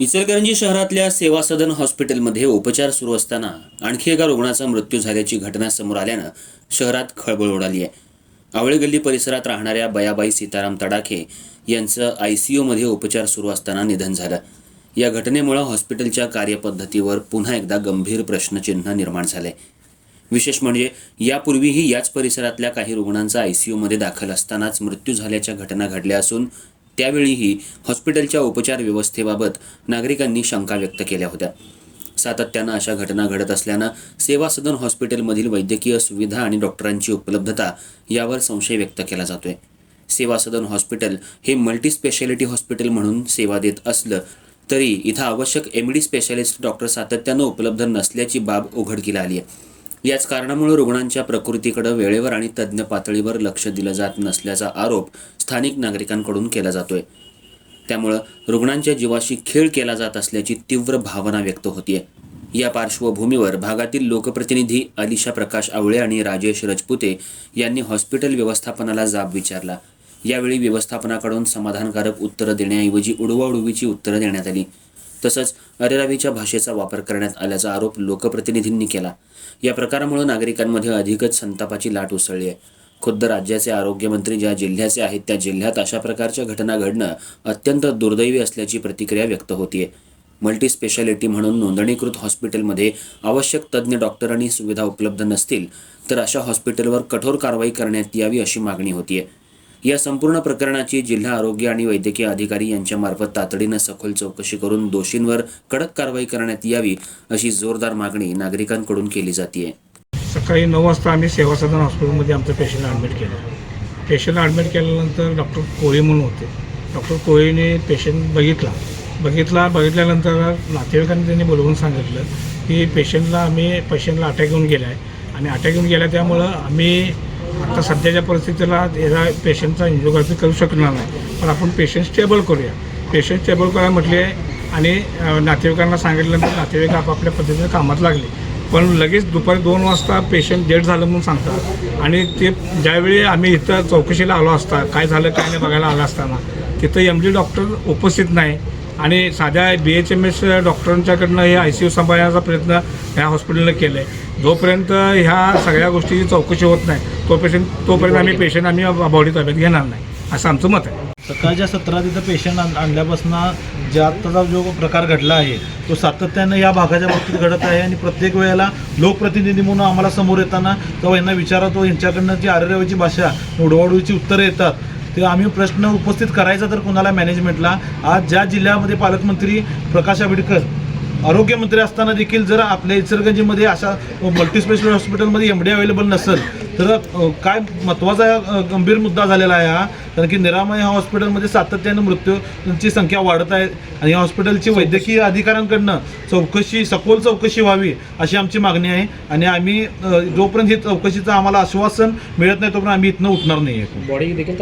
इचलकरंजी शहरातल्या सेवा सदन हॉस्पिटलमध्ये उपचार सुरू असताना आणखी एका रुग्णाचा मृत्यू झाल्याची घटना समोर आल्यानं शहरात खळबळ उडाली आहे. आवळे गल्ली परिसरात राहणाऱ्या बयाबाई सीताराम तडाखे यांचं आय सी यूमध्ये उपचार सुरू असताना निधन झालं. या घटनेमुळं हॉस्पिटलच्या कार्यपद्धतीवर पुन्हा एकदा गंभीर प्रश्नचिन्ह निर्माण झाले विशेष म्हणजे यापूर्वीही याच परिसरातल्या काही रुग्णांचा आय सी आयसीयूमध्ये दाखल असतानाच मृत्यू झाल्याच्या घटना घडल्या असून त्यावेळीही हॉस्पिटलच्या उपचार व्यवस्थेबाबत नागरिकांनी शंका व्यक्त केल्या होत्या. सातत्यानं अशा घटना घडत असल्यानं सेवा सदन हॉस्पिटलमधील वैद्यकीय सुविधा आणि डॉक्टरांची उपलब्धता यावर संशय व्यक्त केला जातोय. सेवा सदन हॉस्पिटल हे मल्टी स्पेशालिटी हॉस्पिटल म्हणून सेवा देत असलं तरी इथं आवश्यक एम डी स्पेशालिस्ट डॉक्टर सातत्यानं उपलब्ध नसल्याची बाब उघडकीला आली आहे याच कारणामुळे रुग्णांच्या प्रकृतीकडे वेळेवर आणि तज्ज्ञ पातळीवर लक्ष दिलं जात नसल्याचा आरोप स्थानिक नागरिकांकडून केला जातोय. त्यामुळं रुग्णांच्या जीवाशी खेळ केला जात असल्याची तीव्र भावना व्यक्त होतीये. या पार्श्वभूमीवर भागातील लोकप्रतिनिधी अलिशा प्रकाश आवळे आणि राजेश रजपुते यांनी हॉस्पिटल व्यवस्थापनाला जाब विचारला. यावेळी व्यवस्थापनाकडून समाधानकारक उत्तरं देण्याऐवजी उडवाउडवीची उत्तरं देण्यात आली. तसंच अरेरावीच्या भाषेचा वापर करण्यात आल्याचा आरोप लोकप्रतिनिधींनी केला. या प्रकारामुळे नागरिकांमध्ये अधिकच संतापाची लाट उसळली आहे. खुद्द राज्याचे आरोग्यमंत्री ज्या जिल्ह्याचे आहेत त्या जिल्ह्यात अशा प्रकारच्या घटना घडणं अत्यंत दुर्दैवी असल्याची प्रतिक्रिया व्यक्त होतीये. मल्टी स्पेशालिटी म्हणून नोंदणीकृत हॉस्पिटलमध्ये आवश्यक तज्ज्ञ डॉक्टर आणि सुविधा उपलब्ध नसतील तर अशा हॉस्पिटलवर कठोर कारवाई करण्यात यावी अशी मागणी होतीये. या संपूर्ण प्रकरणाची जिल्हा आरोग्य आणि वैद्यकीय अधिकारी यांच्यामार्फत तातडीनं सखोल चौकशी करून दोषींवर कडक कारवाई करण्यात यावी अशी जोरदार मागणी नागरिकांकडून केली जाते सकाळी नऊ वाजता आम्ही सेवा सदन हॉस्पिटलमध्ये आमचं पेशंट ॲडमिट केलं. पेशंट ॲडमिट केल्यानंतर डॉक्टर कोळी म्हणून होते. डॉक्टर कोळीने पेशंट बघितला. बघितला बघितल्यानंतर नातेवाईकांनी त्यांनी बोलवून सांगितलं की पेशंटला आम्ही पेशंटला अटॅक येऊन गेला आहे आणि अटॅक येऊन गेला त्यामुळं आम्ही आता सध्याच्या परिस्थितीला याचा पेशंटचा एन्जिओग्राफी करू शकणार नाही. पण आपण पेशंट स्टेबल करूया. पेशंट स्टेबल करा म्हटले आणि नातेवाईकांना सांगितल्यानंतर नातेवाईक आपापल्या पद्धतीने कामात लागले. पण लगेच दुपारी दोन वाजता पेशंट डेड झालं म्हणून सांगतात. आणि ते ज्यावेळी आम्ही इथं चौकशीला आलो असता काय झालं काय नाही बघायला आलं असताना तिथं एम डी डॉक्टर उपस्थित नाही. आणि साध्या बी एच एम एस डॉक्टरांच्याकडनं हे आय सी यू सांभाळण्याचा प्रयत्न ह्या हॉस्पिटलनं केला आहे जोपर्यंत ह्या सगळ्या गोष्टीची चौकशी होत नाही तो पेशंट तोपर्यंत आम्ही पेशंट आम्ही बॉडी ताब्यात घेणार नाही असं आमचं मत आहे. सकाळच्या सत्रात इथं पेशंट आण आणल्यापासून जे आत्ताचा जो प्रकार घडला आहे तो सातत्यानं या भागाच्या बाबतीत घडत आहे आणि प्रत्येक वेळेला लोकप्रतिनिधी म्हणून आम्हाला समोर येताना तेव्हा यांना विचारतो यांच्याकडनं जी आरेरावीची भाषा उडवाउडवीची उत्तरं येतात ते आम्ही प्रश्न उपस्थित करायचा तर कोणाला मॅनेजमेंटला आज ज्या जिल्ह्यामध्ये पालकमंत्री प्रकाश आंबेडकर आरोग्यमंत्री असताना देखील जर आपल्या इचलगंजीमध्ये अशा मल्टीस्पेशल हॉस्पिटलमध्ये एम डी अवेलेबल नसेल तर काय महत्त्वाचा गंभीर मुद्दा झालेला आहे हा? कारण की निरामय ह्या हॉस्पिटलमध्ये सातत्यानं मृत्यूची संख्या वाढत आहे आणि या हॉस्पिटलची वैद्यकीय अधिकाऱ्यांकडनं चौकशी सखोल चौकशी व्हावी अशी आमची मागणी आहे. आणि आम्ही जोपर्यंत ही चौकशीचं आम्हाला आश्वासन मिळत नाही तोपर्यंत आम्ही इथनं उठणार नाही आहे बॉडी देखील